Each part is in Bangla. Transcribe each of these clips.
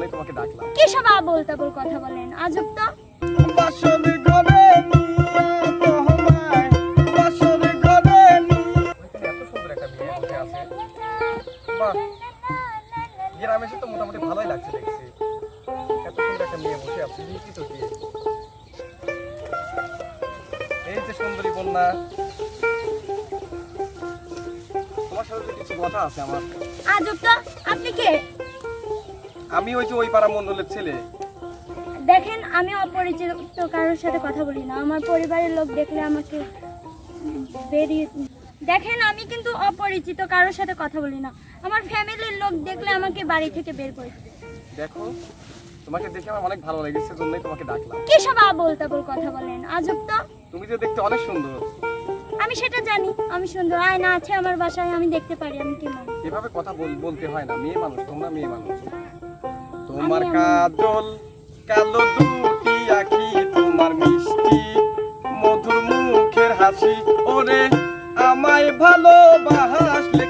আমি তোমাকে ডাকলাম। কি সব আবল তাবল কথা বলেন? আজব তো। গ্রামে এসে তো মোটামুটি ভালোই লাগছে দেখছি। এত সুন্দর একটা মেয়ে বসে আছে, লিখিত বিয়ে। এই যে সুন্দরী কন্যা। তোমার সাথে তো কিছু কথা আছে আমার। আজব তো। আপনি কে? আমি ওই যে ওই পাড়া মন্ডলের ছেলে। দেখেন আমি অপরিচিত কারোর সাথে কথা বলি না। আমার পরিবারের লোক দেখলে আমাকে বেরিয়ে দেখেন আমি কিন্তু অপরিচিত কারোর সাথে কথা বলি না। আমার ফ্যামিলির লোক দেখলে আমাকে বাড়ি থেকে বের করে দেখো তোমাকে দেখে আমার অনেক ভালো লেগেছে জন্যই তোমাকে ডাকলাম। কি সব আবল তাবল কথা বলেন? আজব তো। তুমি যে দেখতে অনেক সুন্দর। আমি সেটা জানি আমি সুন্দর। আয়না আছে আমার বাসায় আমি দেখতে পারি আমি কেমন এভাবে কথা বলতে হয় না মেয়ে মানুষ তোমরা মেয়ে মানুষ। তোমার কাজল কালো দুটি আখি তোমার মিষ্টি মধুর মুখের হাসি। ওরে আমায় ভালোবাসলে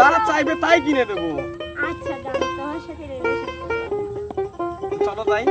যা চাইবে তাই কিনে দেবো। আচ্ছা তোমার সাথে চলো তাই।